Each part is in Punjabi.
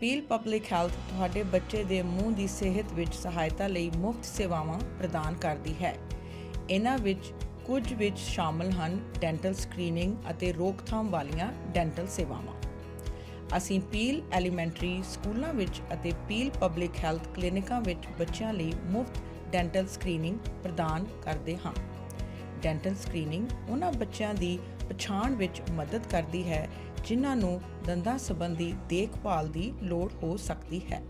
ਪੀਲ ਪਬਲਿਕ ਹੈਲਥ ਤੁਹਾਡੇ ਬੱਚੇ ਦੇ ਮੂੰਹ ਦੀ ਸਿਹਤ ਵਿੱਚ ਸਹਾਇਤਾ ਲਈ ਮੁਫਤ ਸੇਵਾਵਾਂ ਪ੍ਰਦਾਨ ਕਰਦੀ ਹੈ। ਇਹਨਾਂ ਵਿੱਚ ਕੁਝ ਵਿੱਚ ਸ਼ਾਮਲ ਹਨ ਡੈਂਟਲ ਸਕਰੀਨਿੰਗ ਅਤੇ ਰੋਕਥਾਮ ਵਾਲੀਆਂ ਡੈਂਟਲ ਸੇਵਾਵਾਂ। ਅਸੀਂ ਪੀਲ ਐਲੀਮੈਂਟਰੀ ਸਕੂਲਾਂ ਵਿੱਚ ਅਤੇ ਪੀਲ ਪਬਲਿਕ ਹੈਲਥ ਕਲੀਨਿਕਾਂ ਵਿੱਚ ਬੱਚਿਆਂ ਲਈ ਮੁਫਤ ਡੈਂਟਲ ਸਕਰੀਨਿੰਗ ਪ੍ਰਦਾਨ ਕਰਦੇ ਹਾਂ। ਡੈਂਟਲ ਸਕਰੀਨਿੰਗ ਉਹਨਾਂ ਬੱਚਿਆਂ ਦੀ ਪਛਾਣ ਵਿੱਚ ਮਦਦ ਕਰਦੀ ਹੈ, ਜਿਨ੍ਹਾਂ ਨੂੰ ਦੰਦਾਂ ਸੰਬੰਧੀ ਦੇਖਭਾਲ ਦੀ ਲੋੜ ਹੋ ਸਕਦੀ ਹੈ।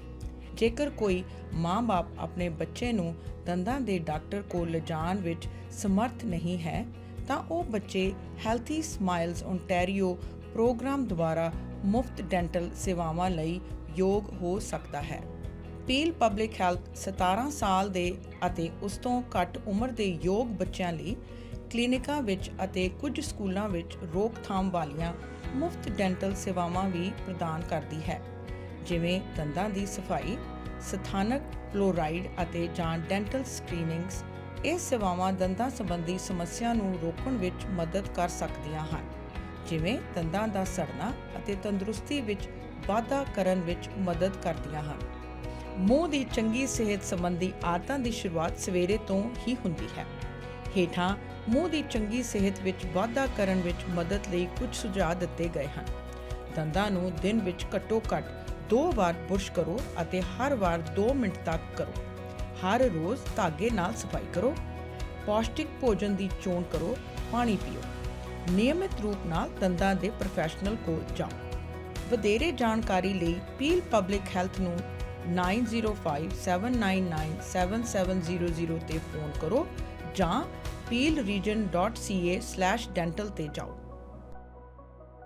ਜੇਕਰ ਕੋਈ ਮਾਂ-ਬਾਪ ਆਪਣੇ ਬੱਚੇ ਨੂੰ ਦੰਦਾਂ ਦੇ ਡਾਕਟਰ ਕੋਲ ਲਿਜਾਣ ਵਿੱਚ ਸਮਰਥ ਨਹੀਂ ਹੈ, ਤਾਂ ਉਹ ਬੱਚੇ ਹੈਲਥੀ ਸਮਾਈਲਸ ਓਨਟਾਰੀਓ ਪ੍ਰੋਗਰਾਮ ਦੁਆਰਾ ਮੁਫਤ ਡੈਂਟਲ ਸੇਵਾਵਾਂ ਲਈ ਯੋਗ ਹੋ ਸਕਦਾ ਹੈ। ਪੀਲ ਪਬਲਿਕ ਹੈਲਥ 17 ਸਾਲ ਦੇ ਅਤੇ ਉਸ ਤੋਂ ਘੱਟ ਉਮਰ ਦੇ ਯੋਗ ਬੱਚਿਆਂ ਲਈ ਕਲੀਨਿਕਾਂ ਵਿੱਚ ਅਤੇ ਕੁਝ ਸਕੂਲਾਂ ਵਿੱਚ ਰੋਕਥਾਮ ਵਾਲੀਆਂ ਮੁਫਤ ਡੈਂਟਲ ਸੇਵਾਵਾਂ ਵੀ ਪ੍ਰਦਾਨ ਕਰਦੀ ਹੈ, ਜਿਵੇਂ ਦੰਦਾਂ ਦੀ ਸਫ਼ਾਈ, ਸਥਾਨਕ ਫਲੋਰਾਈਡ ਅਤੇ ਜਾਂ ਡੈਂਟਲ ਸਕਰੀਨਿੰਗਸ। ਇਹ ਸੇਵਾਵਾਂ ਦੰਦਾਂ ਸੰਬੰਧੀ ਸਮੱਸਿਆ ਨੂੰ ਰੋਕਣ ਵਿੱਚ ਮਦਦ ਕਰ ਸਕਦੀਆਂ ਹਨ, ਜਿਵੇਂ ਦੰਦਾਂ ਦਾ ਸੜਨਾ ਅਤੇ ਤੰਦਰੁਸਤੀ ਵਿੱਚ ਵਾਧਾ ਕਰਨ ਵਿੱਚ ਮਦਦ ਕਰਦੀਆਂ ਹਨ। ਮੂੰਹ ਦੀ ਚੰਗੀ ਸਿਹਤ ਸੰਬੰਧੀ ਆਦਤਾਂ ਦੀ ਸ਼ੁਰੂਆਤ ਸਵੇਰੇ ਤੋਂ ਹੀ ਹੁੰਦੀ ਹੈ। ਹੇਠਾਂ ਮੂੰਹ ਦੀ ਚੰਗੀ ਸਿਹਤ ਵਿੱਚ ਵਾਧਾ ਕਰਨ ਵਿੱਚ ਮਦਦ ਲਈ ਕੁਝ ਸੁਝਾਅ ਦਿੱਤੇ ਗਏ ਹਨ। ਦੰਦਾਂ ਨੂੰ ਦਿਨ ਵਿੱਚ ਘੱਟੋ-ਘੱਟ ਦੋ ਵਾਰ ਬੁਰਸ਼ ਕਰੋ ਅਤੇ ਹਰ ਵਾਰ 2 ਮਿੰਟ ਤੱਕ ਕਰੋ। ਹਰ ਰੋਜ਼ ਧਾਗੇ ਨਾਲ ਸਫ਼ਾਈ ਕਰੋ। ਪੌਸ਼ਟਿਕ ਭੋਜਨ ਦੀ ਚੋਣ ਕਰੋ। ਪਾਣੀ ਪੀਓ। ਨਿਯਮਿਤ ਰੂਪ ਨਾਲ ਦੰਦਾਂ ਦੇ ਪ੍ਰੋਫੈਸ਼ਨਲ ਕੋਲ ਜਾਓ। ਵਧੇਰੇ ਜਾਣਕਾਰੀ ਲਈ ਪੀਲ ਪਬਲਿਕ ਹੈਲਥ ਨੂੰ 9057997700 ਤੇ ਫੋਨ ਕਰੋ ਜਾਂ peelregion.ca/dental ਤੇ ਜਾਓ